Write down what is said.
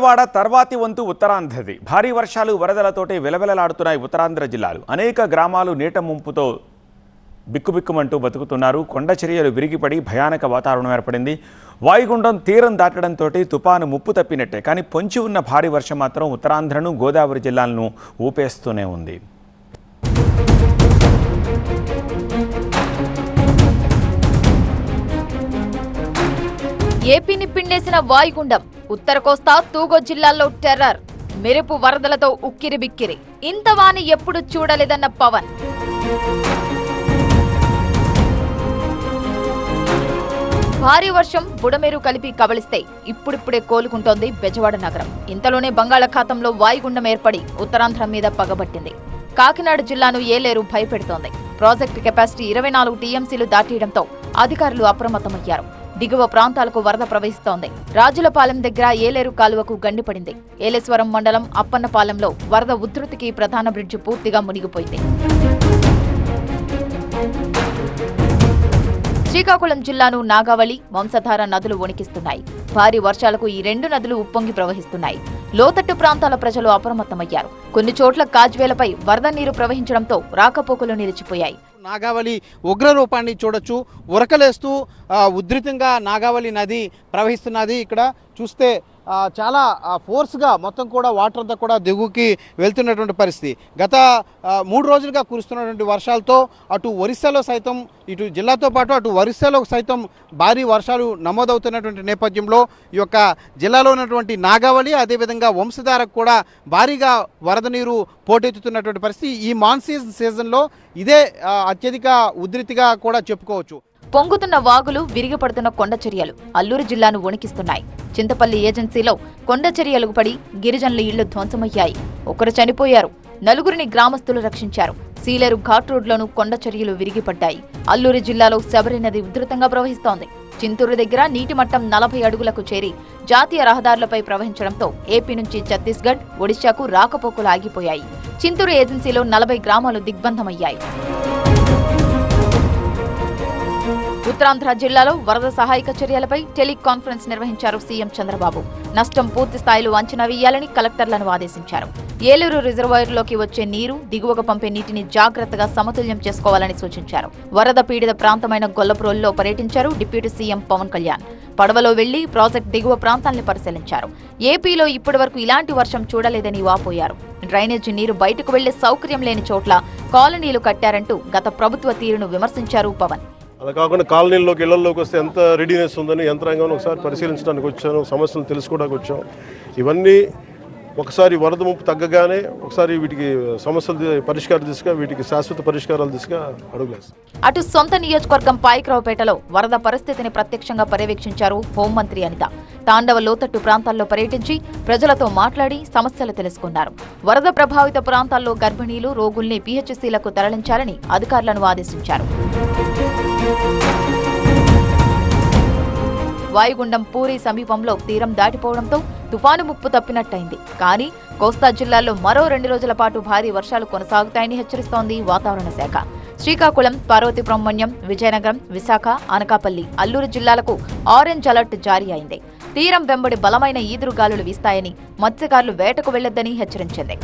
విజయవాడ తర్వాతి వంతు ఉత్తరాంధ్రది. భారీ వర్షాలు వరదలతోటి విలవిలలాడుతున్నాయి ఉత్తరాంధ్ర జిల్లాలు. అనేక గ్రామాలు నీట ముంపుతో బిక్కుబిక్కుమంటూ బతుకుతున్నారు. కొండ చర్యలు విరిగిపడి భయానక వాతావరణం ఏర్పడింది. వాయుగుండం తీరం దాటడంతో తుపాను ముప్పు తప్పినట్టే. కానీ పొంచి ఉన్న భారీ వర్షం మాత్రం ఉత్తరాంధ్రను గోదావరి జిల్లాలను ఊపేస్తూనే ఉంది. ఏపీని పిండేసిన వాయుగుండం. ఉత్తర కోస్తా తూగో జిల్లాల్లో టెర్రర్ మెరుపు వరదలతో ఉక్కిరి బిక్కిరి ఇంత వాని ఎప్పుడు చూడలేదన్న పవన్. భారీ వర్షం బుడమేరు కలిపి కబలిస్తే ఇప్పుడిప్పుడే కోలుకుంటోంది బెజవాడ నగరం. ఇంతలోనే బంగాళాఖాతంలో వాయుగుండం ఏర్పడి ఉత్తరాంధ్ర మీద పగబట్టింది. కాకినాడ జిల్లాను ఏలేరు భయపెడుతోంది. ప్రాజెక్టు కెపాసిటీ ఇరవై నాలుగు టీఎంసీలు దాటియడంతో అధికారులు అప్రమత్తమయ్యారు. దిగువ ప్రాంతాలకు వరద ప్రవహిస్తోంది. రాజులపాలెం దగ్గర ఏలేరు కాలువకు గండిపడింది ఏలేశ్వరం మండలం అప్పన్నపాలెంలో వరద ఉధృతికి ప్రధాన బ్రిడ్జి పూర్తిగా మునిగిపోయింది. శ్రీకాకుళం జిల్లాను నాగావళి వంశధార నదులు వణికిస్తున్నాయి. భారీ వర్షాలకు ఈ రెండు నదులు ఉప్పొంగి ప్రవహిస్తున్నాయి. లోతట్టు ప్రాంతాల ప్రజలు అప్రమత్తమయ్యారు. కొన్ని చోట్ల కాజ్వేలపై వరద నీరు ప్రవహించడంతో రాకపోకలు నిలిచిపోయాయి. నాగావళి ఉగ్ర రూపాన్ని చూడొచ్చు. ఉరకలేస్తూ ఉధృతంగా నాగావళి నది ప్రవహిస్తున్నది. ఇక్కడ చూస్తే చాలా ఫోర్స్గా మొత్తం కూడా వాటర్ అంతా కూడా దిగుకి వెళ్తున్నటువంటి పరిస్థితి. గత మూడు రోజులుగా కురుస్తున్నటువంటి వర్షాలతో అటు ఒరిస్సాలో సైతం ఇటు జిల్లాతో పాటు అటు ఒరిస్సాలో సైతం భారీ వర్షాలు నమోదవుతున్నటువంటి నేపథ్యంలో ఈ యొక్క జిల్లాలో ఉన్నటువంటి నాగావళి అదేవిధంగా వంశధారకు కూడా భారీగా వరద నీరు పోటెత్తుతున్నటువంటి పరిస్థితి. ఈ మాన్సూన్ సీజన్లో ఇదే అత్యధిక ఉధృతిగా కూడా చెప్పుకోవచ్చు. పొంగుతున్న వాగులు విరిగిపడుతున్న కొండచర్యలు అల్లూరు జిల్లాను వణికిస్తున్నాయి. చింతపల్లి ఏజెన్సీలో కొండచర్యలకు పడి గిరిజనుల ఇళ్ళు ధ్వంసమయ్యాయి. ఒకరు చనిపోయారు నలుగురిని గ్రామస్తులు రక్షించారు. సీలేరు ఘాట్ రోడ్లోనూ కొండచర్యలు విరిగిపడ్డాయి. అల్లూరు జిల్లాలో శబరి నది ఉధృతంగా ప్రవహిస్తోంది. చింతూరు దగ్గర నీటి మట్టం నలభై అడుగులకు చేరి జాతీయ రహదారులపై ప్రవహించడంతో ఏపీ నుంచి ఛత్తీస్గఢ్ ఒడిశాకు రాకపోకలు ఆగిపోయాయి. చింతూరు ఏజెన్సీలో నలభై గ్రామాలు దిగ్బంధమయ్యాయి. ఉత్తరాంధ్ర జిల్లాలో వరద సహాయక చర్యలపై టెలికాన్ఫరెన్స్ నిర్వహించారు సీఎం చంద్రబాబు. నష్టం పూర్తి స్థాయిలో అంచనా వేయాలని కలెక్టర్లను ఆదేశించారు. ఏలూరు రిజర్వాయర్లోకి వచ్చే నీరు దిగువకు పంపే నీటిని జాగ్రత్తగా సమతుల్యం చేసుకోవాలని సూచించారు. వరద పీడిత ప్రాంతమైన గొల్లప్రోలులో పర్యటించారు డిప్యూటీ సీఎం పవన్ కళ్యాణ్. పడవలో వెళ్ళి ప్రాజెక్ట్ దిగువ ప్రాంతాల్ని పరిశీలించారు. ఏపీలో ఇప్పటివరకు ఇలాంటి వర్షం చూడలేదని వాపోయారు. డ్రైనేజీ నీరు బయటకు వెళ్ళే సౌకర్యం లేని చోట్ల కాలనీలు కట్టారంటూ గత ప్రభుత్వ తీరును విమర్శించారు పవన్. అలా కాకుండా కాలనీల్లోకి ఇళ్ళలోకి వస్తే ఎంత రెడీనెస్ ఉందని యంత్రాంగం ఒకసారి పరిశీలించడానికి వచ్చాను సమస్యలు తెలుసుకోవడానికి వచ్చాం. ఇవన్నీ ఒకసారి వరద ముప్పు తగ్గగానే ఒకసారి వీటికి సమస్యలు పరిష్కారం పరిష్కార దిశగా వీటికి శాశ్వత పరిష్కారాల దిశగా అడుగులేస్తాం అటు సొంత నియోజకవర్గం పాయకరావుపేటలో వరద పరిస్థితిని ప్రత్యక్షంగా పర్యవేక్షించారు హోంమంత్రి అనిత. తాండవ లోతట్టు ప్రాంతాల్లో పర్యటించి ప్రజలతో మాట్లాడి సమస్యలు తెలుసుకున్నారు. వరద ప్రభావిత ప్రాంతాల్లో గర్భిణీలు రోగుల్ని పీహెచ్సీలకు తరలించాలని అధికారులను ఆదేశించారు. వాయుగుండం పూరి సమీపంలో తీరం దాటిపోవడంతో తుఫాను ముప్పు తప్పినట్టయింది. కానీ కోస్తా జిల్లాలో మరో రెండు రోజుల పాటు భారీ వర్షాలు కొనసాగుతాయని హెచ్చరిస్తోంది వాతావరణ శాఖ. శ్రీకాకుళం పార్వతి బ్రహ్మణ్యం విజయనగరం విశాఖ అనకాపల్లి అల్లూరు జిల్లాలకు ఆరెంజ్ అలర్ట్ జారీ అయింది. తీరం వెంబడి బలమైన ఈదురుగాలులు వీస్తాయని మత్స్యకారులు వేటకు వెళ్ళొద్దని హెచ్చరించింది.